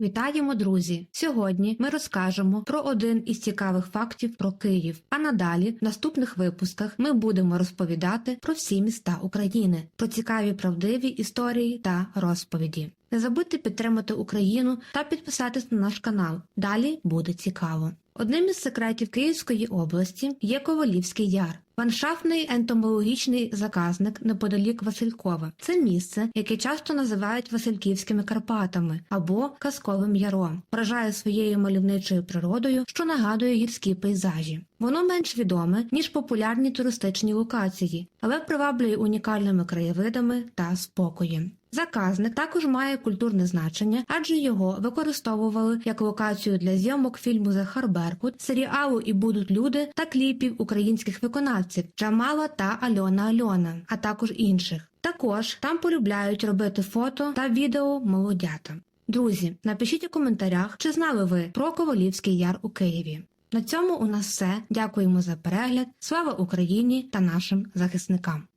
Вітаємо, друзі! Сьогодні ми розкажемо про один із цікавих фактів про Київ. А надалі, в наступних випусках, ми будемо розповідати про всі міста України, про цікаві правдиві історії та розповіді. Не забудьте підтримати Україну та підписатись на наш канал. Далі буде цікаво. Одним із секретів Київської області є Ковалівський яр. Ландшафтний ентомологічний заказник неподалік Василькова. Це місце, яке часто називають Васильківськими Карпатами або Казковим Яром, вражає своєю мальовничою природою, що нагадує гірські пейзажі. Воно менш відоме, ніж популярні туристичні локації, але приваблює унікальними краєвидами та спокоєм. Заказник також має культурне значення, адже його використовували як локацію для зйомок фільму Захар Беркут, серіалу І будуть люди та кліпів українських виконавців Джамала та Альона Альона, а також інших. Також там полюбляють робити фото та відео молодята. Друзі, напишіть у коментарях, чи знали ви про Ковалівський яр у Києві. На цьому у нас все. Дякуємо за перегляд. Слава Україні та нашим захисникам!